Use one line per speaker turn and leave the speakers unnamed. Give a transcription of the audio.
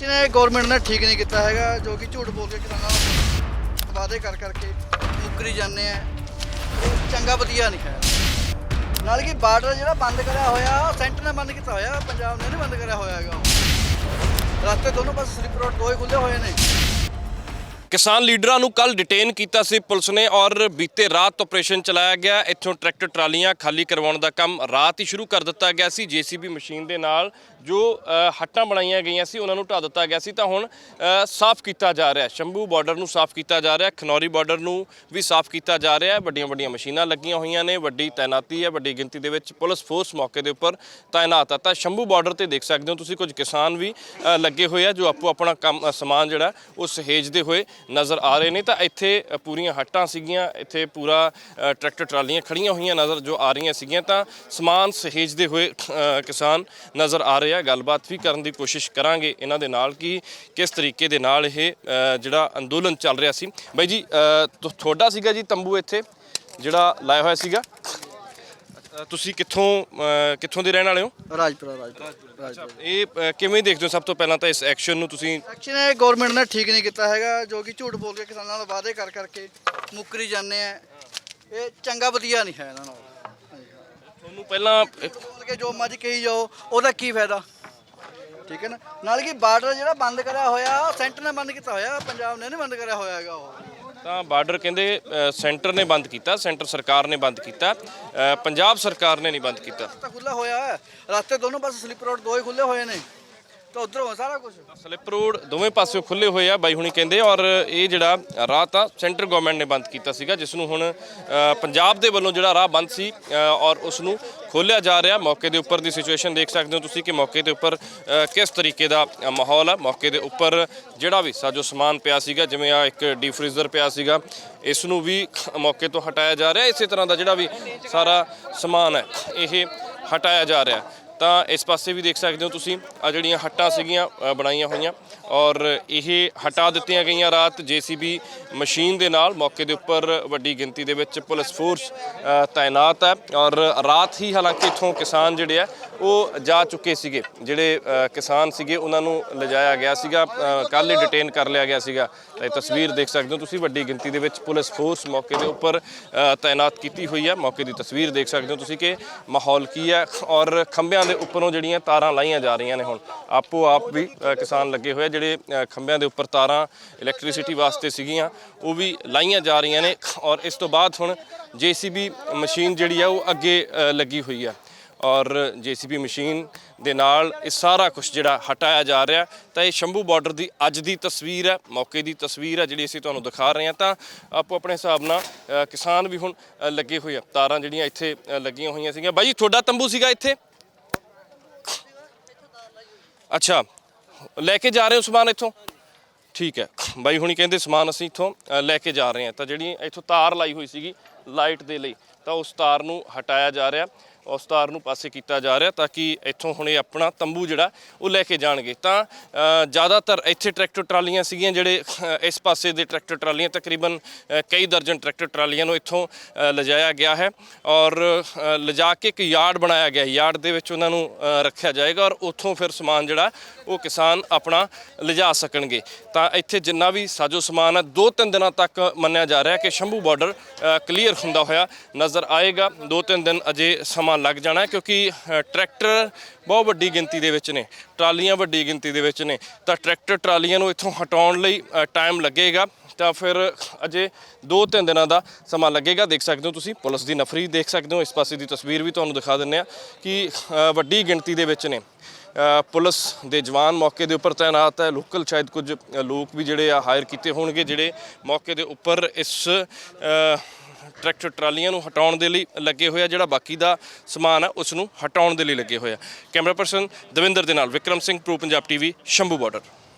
Action ਇਹ government ਨੇ ਠੀਕ ਨਹੀਂ ਕੀਤਾ ਹੈਗਾ, ਜੋ ਕਿ ਝੂਠ ਬੋਲ ਕੇ ਕਿਸਾਨਾਂ ਨੂੰ ਵਾਅਦੇ ਕਰ ਕਰਕੇ ਮੁੱਕਰੀ ਜਾਂਦੇ ਆ। ਇਹ ਚੰਗਾ ਵਧੀਆ ਨਹੀਂ ਹੈ। ਨਾਲ ਕਿ ਬਾਰਡਰ ਜਿਹੜਾ ਬੰਦ ਕਰਿਆ ਹੋਇਆ, ਸੈਂਟਰ ਨੇ ਬੰਦ ਕੀਤਾ ਹੋਇਆ, ਪੰਜਾਬ ਨੇ ਨਹੀਂ ਬੰਦ ਕਰਿਆ ਹੋਇਆ ਹੈਗਾ ਰਸਤੇ ਦੋਨੋਂ ਪਾਸੇ ਸਲਿੱਪ ਰੋਡ ਦੋ ਖੁੱਲੇ ਹੋਏ ਨੇ।
ਕਿਸਾਨ ਲੀਡਰਾਂ ਨੂੰ ਕੱਲ ਡਿਟੇਨ ਕੀਤਾ ਸੀ ਪੁਲਿਸ ਨੇ ਔਰ ਬੀਤੇ ਰਾਤ ਆਪਰੇਸ਼ਨ ਚਲਾਇਆ ਗਿਆ। ਇੱਥੋਂ ਟਰੈਕਟਰ ਟਰਾਲੀਆਂ ਖਾਲੀ ਕਰਵਾਉਣ ਦਾ ਕੰਮ ਰਾਤ ਹੀ ਸ਼ੁਰੂ ਕਰ ਦਿੱਤਾ ਗਿਆ ਸੀ। ਜੀਸੀਬੀ ਮਸ਼ੀਨ ਦੇ ਨਾਲ ਜੋ ਹੱਟਾਂ ਬਣਾਈਆਂ ਗਈਆਂ ਸੀ, ਉਹਨਾਂ ਨੂੰ ਢਾ ਦਿੱਤਾ ਗਿਆ ਸੀ, ਤਾਂ ਹੁਣ ਸਾਫ਼ ਕੀਤਾ ਜਾ ਰਿਹਾ ਸ਼ੰਭੂ ਬਾਰਡਰ ਨੂੰ ਸਾਫ਼ ਕੀਤਾ ਜਾ ਰਿਹਾ ਖਨੌਰੀ ਬਾਰਡਰ ਨੂੰ ਵੀ ਸਾਫ਼ ਕੀਤਾ ਜਾ ਰਿਹਾ ਹੈ। ਵੱਡੀਆਂ ਵੱਡੀਆਂ ਮਸ਼ੀਨਾਂ ਲੱਗੀਆਂ ਹੋਈਆਂ ਨੇ, ਵੱਡੀ ਤਾਇਨਾਤੀ ਹੈ, ਵੱਡੀ ਗਿਣਤੀ ਦੇ ਵਿੱਚ ਪੁਲਿਸ ਫੋਰਸ ਮੌਕੇ ਦੇ ਉੱਪਰ ਤਾਇਨਾਤ ਹੈ। ਤਾਂ ਸ਼ੰਭੂ ਬਾਰਡਰ ਤੇ ਦੇਖ ਸਕਦੇ ਹੋ ਤੁਸੀਂ, ਕੁਝ ਕਿਸਾਨ ਵੀ ਲੱਗੇ ਹੋਏ ਆ, ਜੋ ਆਪੋ ਆਪਣਾ ਕੰਮ ਸਮਾਨ ਜਿਹੜਾ ਉਹ ਸਹੇਜਦੇ ਹੋਏ ਨਜ਼ਰ ਆ ਰਹੇ ਨੇ। ਤਾਂ ਇੱਥੇ ਪੂਰੀਆਂ ਹੱਟਾਂ ਸੀਗੀਆਂ, ਇੱਥੇ ਪੂਰਾ ਟਰੈਕਟਰ ਟਰਾਲੀਆਂ ਖੜੀਆਂ ਹੋਈਆਂ ਨਜ਼ਰ ਜੋ ਆ ਰਹੀਆਂ ਸੀਗੀਆਂ, ਤਾਂ ਸਮਾਨ ਸਹੇਜਦੇ ਹੋਏ ਕਿਸਾਨ ਨਜ਼ਰ ਆ ਰਹੇ ਆ ਗੱਲਬਾਤ ਵੀ ਕਰਨ ਦੀ ਕੋਸ਼ਿਸ਼ ਕਰਾਂਗੇ ਇਹਨਾਂ ਦੇ ਨਾਲ ਕਿ ਕਿਸ ਤਰੀਕੇ ਦੇ ਨਾਲ ਇਹ ਜਿਹੜਾ ਅੰਦੋਲਨ ਚੱਲ ਰਿਹਾ ਸੀ। ਬਾਈ ਜੀ ਤੁਹਾਡਾ ਸੀਗਾ ਜੀ ਤੰਬੂ ਇੱਥੇ ਜਿਹੜਾ ਲਾਇਆ ਹੋਇਆ ਸੀਗਾ। ਤੁਸੀਂ ਕਿੱਥੋਂ ਕਿੱਥੋਂ ਦੇ ਰਹਿਣ ਵਾਲੇ ਹੋ?
ਰਾਜਪੁਰਾ ਰਾਜਪੁਰਾ
ਇਹ ਕਿਵੇਂ ਦੇਖਦੇ ਹੋ ਸਭ ਤੋਂ ਪਹਿਲਾਂ ਤਾਂ ਇਸ ਐਕਸ਼ਨ ਨੂੰ ਤੁਸੀਂ?
ਐਕਸ਼ਨ ਇਹ ਗਵਰਨਮੈਂਟ ਨੇ ਠੀਕ ਨਹੀਂ ਕੀਤਾ ਹੈਗਾ ਜੋ ਕਿ ਝੂਠ ਬੋਲ ਕੇ ਕਿਸਾਨਾਂ ਨਾਲ ਵਾਅਦੇ ਕਰ ਕਰਕੇ ਮੁੱਕਰੀ ਜਾਂਦੇ ਆ। ਇਹ ਚੰਗਾ ਵਧੀਆ ਨਹੀਂ ਹੈ ਇਹਨਾਂ ਨਾਲ।
ਤੁਹਾਨੂੰ ਪਹਿਲਾਂ
ਕੇ ਜੋ ਮਰਜ਼ੀ ਕਹੀ ਜਾਓ ਉਹਦਾ ਕੀ ਫਾਇਦਾ? ਠੀਕ ਹੈ ਨਾ? ਨਾਲ ਕਿ ਬਾਰਡਰ ਜਿਹੜਾ ਬੰਦ ਕਰਿਆ ਹੋਇਆ ਸੈਂਟਰ ਨੇ ਬੰਦ ਕੀਤਾ ਹੋਇਆ ਪੰਜਾਬ ਨੇ ਨਹੀਂ ਬੰਦ ਕਰਿਆ ਹੋਇਆ ਹੈਗਾ ਉਹ।
ਤਾਂ ਬਾਰਡਰ ਕਹਿੰਦੇ ਸੈਂਟਰ ਨੇ ਬੰਦ ਕੀਤਾ ਸੈਂਟਰ ਸਰਕਾਰ ਨੇ ਬੰਦ ਕੀਤਾ ਪੰਜਾਬ ਸਰਕਾਰ ਨੇ ਨਹੀਂ ਬੰਦ ਕੀਤਾ।
ਰਸਤਾ ਖੁੱਲਾ ਹੋਇਆ ਹੈ। ਰਸਤੇ ਦੋਨੋਂ ਪਾਸੇ ਸਲਿੱਪ ਰੋਡ ਦੋ ਹੀ ਖੁੱਲੇ ਹੋਏ ਨੇ। ਤਾਂ ਉਧਰੋਂ ਸਾਰਾ ਕੁਝ
ਸਲਿੱਪ ਰੋਡ ਦੋਵੇਂ ਪਾਸਿਓਂ ਖੁੱਲੇ ਹੋਏ ਆ ਬਾਈ ਹੁਣੀ ਕਹਿੰਦੇ ਔਰ ਇਹ ਜਿਹੜਾ ਰਾਹ ਤਾਂ ਸੈਂਟਰ ਗਵਰਨਮੈਂਟ ਨੇ ਬੰਦ ਕੀਤਾ ਸੀਗਾ ਜਿਸ ਨੂੰ ਹੁਣ ਅ, ਪੰਜਾਬ ਦੇ ਵੱਲੋਂ ਜਿਹੜਾ ਰਾਹ ਬੰਦ ਸੀ ਅ, ਔਰ ਉਸ ਨੂੰ ਖੋਲਿਆ ਜਾ ਰਿਹਾ। ਮੌਕੇ ਦੇ ਉੱਪਰ ਦੀ ਸਿਚੁਏਸ਼ਨ ਦੇਖ ਸਕਦੇ ਹੋ ਤੁਸੀਂ ਕਿ ਮੌਕੇ ਦੇ ਉੱਪਰ ਅ, ਕਿਸ ਤਰੀਕੇ ਦਾ ਅ, ਮਾਹੌਲ ਆ। ਮੌਕੇ ਦੇ ਉੱਪਰ ਜਿਹੜਾ ਵੀ ਸਾਜੋ ਸਮਾਨ ਪਿਆ ਸੀਗਾ ਜਿਵੇਂ ਆ ਇੱਕ ਡੀਪ ਫ੍ਰੀਜ਼ਰ ਪਿਆ ਸੀਗਾ ਇਸ ਨੂੰ ਵੀ ਮੌਕੇ ਤੋਂ ਹਟਾਇਆ ਜਾ ਰਿਹਾ। ਇਸੇ ਤਰ੍ਹਾਂ ਦਾ ਜਿਹੜਾ ਵੀ ਸਾਰਾ ਸਮਾਨ ਹੈ ਇਹ ਹਟਾਇਆ ਜਾ ਰਿਹਾ। ਤਾਂ ਇਸ ਪਾਸੇ ਵੀ ਦੇਖ ਸਕਦੇ ਹੋ ਤੁਸੀਂ ਆ ਜਿਹੜੀਆਂ ਹੱਟਾਂ ਸੀਗੀਆਂ ਬਣਾਈਆਂ ਹੋਈਆਂ। ਔਰ ਇਹ ਹਟਾ ਦਿੱਤੀਆਂ ਗਈਆਂ ਰਾਤ ਜੀਸੀਬੀ ਮਸ਼ੀਨ ਦੇ ਨਾਲ, ਮੌਕੇ ਦੇ ਉੱਪਰ ਵੱਡੀ ਗਿਣਤੀ ਦੇ ਵਿੱਚ ਪੁਲਿਸ ਫੋਰਸ ਤਾਇਨਾਤ ਹੈ। ਔਰ ਰਾਤ ਹੀ ਹਾਲਾਂਕਿ ਇਥੋਂ ਕਿਸਾਨ ਜਿਹੜੇ ਆ ਉਹ ਜਾ ਚੁੱਕੇ ਸੀਗੇ, ਜਿਹੜੇ ਕਿਸਾਨ ਸੀਗੇ, ਉਹਨਾਂ ਨੂੰ ਲਿਜਾਇਆ ਗਿਆ ਸੀਗਾ ਕੱਲ੍ਹ ਹੀ ਡਿਟੇਨ ਕਰ ਲਿਆ ਗਿਆ ਸੀਗਾ। ਇਹ ਤਸਵੀਰ ਦੇਖ ਸਕਦੇ ਹੋ ਤੁਸੀਂ, ਵੱਡੀ ਗਿਣਤੀ ਦੇ ਵਿੱਚ ਪੁਲਿਸ ਫੋਰਸ ਮੌਕੇ ਦੇ ਉੱਪਰ ਤਾਇਨਾਤ ਕੀਤੀ ਹੋਈ ਹੈ। ਮੌਕੇ ਦੀ ਤਸਵੀਰ ਦੇਖ ਸਕਦੇ ਹੋ ਤੁਸੀਂ ਕਿ ਮਾਹੌਲ ਕੀ ਹੈ ਔਰ ਖੰਭਿਆਂ ਦੇ ਉੱਪਰੋਂ ਜਿਹੜੀਆਂ ਤਾਰਾਂ ਲਾਈਆਂ ਜਾ ਰਹੀਆਂ ਨੇ ਹੁਣ। ਆਪੋ ਆਪ ਵੀ ਕਿਸਾਨ ਲੱਗੇ ਹੋਏ ਆ, ਜਿਹੜੇ ਖੰਭਿਆਂ ਦੇ ਉੱਪਰ ਤਾਰਾਂ ਇਲੈਕਟ੍ਰਿਸਿਟੀ ਵਾਸਤੇ ਸੀਗੀਆਂ, ਉਹ ਵੀ ਲਾਈਆਂ ਜਾ ਰਹੀਆਂ ਨੇ ਔਰ ਇਸ ਤੋਂ ਬਾਅਦ ਹੁਣ ਜੀਸੀਬੀ ਮਸ਼ੀਨ ਜਿਹੜੀ ਆ, ਉਹ ਅੱਗੇ ਲੱਗੀ ਹੋਈ ਆ। ਔਰ ਜੀਸੀਬੀ ਮਸ਼ੀਨ ਦੇ ਨਾਲ ਇਹ ਸਾਰਾ ਕੁਝ ਜਿਹੜਾ ਹਟਾਇਆ ਜਾ ਰਿਹਾ। ਤਾਂ ਇਹ ਸ਼ੰਭੂ ਬਾਰਡਰ ਦੀ ਅੱਜ ਦੀ ਤਸਵੀਰ ਹੈ, ਮੌਕੇ ਦੀ ਤਸਵੀਰ ਹੈ, ਜਿਹੜੀ ਅਸੀਂ ਤੁਹਾਨੂੰ ਦਿਖਾ ਰਹੇ ਹਾਂ। ਤਾਂ ਆਪੋ ਆਪਣੇ ਹਿਸਾਬ ਨਾਲ ਕਿਸਾਨ ਵੀ ਹੁਣ ਲੱਗੇ ਹੋਏ ਆ। ਤਾਰਾਂ ਜਿਹੜੀਆਂ ਇੱਥੇ ਲੱਗੀਆਂ ਹੋਈਆਂ ਸੀਗੀਆਂ। ਬਾਈ ਜੀ, ਤੁਹਾਡਾ ਤੰਬੂ ਸੀਗਾ ਇੱਥੇ? ਅੱਛਾ, ਲੈ ਕੇ ਜਾ ਰਹੇ ਹੋ ਸਮਾਨ ਇੱਥੋਂ? ਠੀਕ ਹੈ। ਬਾਈ ਹੁਣੀ ਕਹਿੰਦੇ ਸਮਾਨ ਅਸੀਂ ਇੱਥੋਂ ਲੈ ਕੇ ਜਾ ਰਹੇ ਹਾਂ। ਤਾਂ ਜਿਹੜੀ ਇੱਥੋਂ ਤਾਰ ਲਾਈ ਹੋਈ ਸੀਗੀ, ਲਾਈਟ ਦੇ ਲਈ, ਤਾਂ ਉਸ ਤਾਰ ਨੂੰ ਹਟਾਇਆ ਜਾ ਰਿਹਾ। ਉਸ ਤਾਰ ਨੂੰ ਪਾਸੇ ਕੀਤਾ ਜਾ ਰਿਹਾ ਤਾਂ ਕਿ ਇੱਥੋਂ ਹੁਣ ਇਹ ਆਪਣਾ ਤੰਬੂ ਜਿਹੜਾ ਉਹ ਲੈ ਕੇ ਜਾਣਗੇ। ਤਾਂ ਜ਼ਿਆਦਾਤਰ ਇੱਥੇ ਟਰੈਕਟਰ ਟਰਾਲੀਆਂ ਸੀਗੀਆਂ ਜਿਹੜੇ ਇਸ ਪਾਸੇ ਦੇ ਟਰੈਕਟਰ ਟਰਾਲੀਆਂ ਤਕਰੀਬਨ ਕਈ ਦਰਜਨ ਟਰੈਕਟਰ ਟਰਾਲੀਆਂ ਨੂੰ ਇੱਥੋਂ ਅ, ਲਿਜਾਇਆ ਗਿਆ ਹੈ। ਔਰ ਅ, ਲਿਜਾ ਕੇ ਇੱਕ ਯਾਰਡ ਬਣਾਇਆ ਗਿਆ ਯਾਰਡ ਦੇ ਵਿੱਚ ਉਹਨਾਂ ਨੂੰ ਰੱਖਿਆ ਜਾਏਗਾ ਔਰ ਉੱਥੋਂ ਫਿਰ ਸਮਾਨ ਜਿਹੜਾ ਉਹ ਕਿਸਾਨ ਆਪਣਾ ਲਿਜਾ ਸਕਣਗੇ। ਤਾਂ ਇੱਥੇ ਜਿੰਨਾ ਵੀ ਸਾਜੋ ਸਮਾਨ ਹੈ ਦੋ ਤਿੰਨ ਦਿਨਾਂ ਤੱਕ ਮੰਨਿਆ ਜਾ ਰਿਹਾ ਕਿ ਸ਼ੰਭੂ ਬਾਰਡਰ ਕਲੀਅਰ ਹੁੰਦਾ ਹੋਇਆ ਨਜ਼ਰ ਆਏਗਾ। ਦੋ ਤਿੰਨ ਦਿਨ ਅਜੇ ਸਮਾਂ ਲੱਗ ਜਾਣਾ ਕਿਉਂਕਿ ਟਰੈਕਟਰ ਬਹੁਤ ਵੱਡੀ ਗਿਣਤੀ ਦੇ ਵਿੱਚ ਨੇ, ਟਰਾਲੀਆਂ ਵੱਡੀ ਗਿਣਤੀ ਦੇ ਵਿੱਚ ਨੇ। ਤਾਂ ਟਰੈਕਟਰ ਟਰਾਲੀਆਂ ਨੂੰ ਇੱਥੋਂ ਹਟਾਉਣ ਲਈ ਟਾਈਮ ਲੱਗੇਗਾ। ਤਾਂ ਫਿਰ ਅਜੇ 2-3 ਦਿਨਾਂ ਦਾ ਸਮਾਂ ਲੱਗੇਗਾ, ਦੇਖ ਸਕਦੇ ਹੋ ਤੁਸੀਂ। ਪੁਲਿਸ ਦੀ ਨਫਰੀ ਦੇਖ ਸਕਦੇ ਹੋ। ਇਸ ਪਾਸੇ ਦੀ ਤਸਵੀਰ ਵੀ ਤੁਹਾਨੂੰ ਦਿਖਾ ਦਿੰਨੇ ਆ ਕਿ ਵੱਡੀ ਗਿਣਤੀ ਦੇ ਵਿੱਚ ਨੇ। ਪੁਲਿਸ ਦੇ ਜਵਾਨ ਮੌਕੇ ਦੇ ਉੱਪਰ ਤਾਇਨਾਤ ਹੈ। ਲੋਕਲ ਸ਼ਾਇਦ ਕੁਝ ਲੋਕ ਵੀ ਜਿਹੜੇ ਆ ਹਾਇਰ ਕੀਤੇ ਹੋਣਗੇ, ਜਿਹੜੇ ਮੌਕੇ ਦੇ ਉੱਪਰ ਇਸ ਟਰੈਕਟਰ ਟਰਾਲੀਆਂ ਨੂੰ ਹਟਾਉਣ ਦੇ ਲਈ ਲੱਗੇ ਹੋਏ ਆ, ਜਿਹੜਾ ਬਾਕੀ ਦਾ ਸਮਾਨ ਹੈ ਉਸ ਨੂੰ ਹਟਾਉਣ ਦੇ ਲਈ ਲੱਗੇ ਹੋਇਆ ਕੈਮਰਾ ਪਰਸਨ ਦਵਿੰਦਰ ਦੇ ਨਾਲ Vikram Singh, pro Punjab TV, Shambhu border.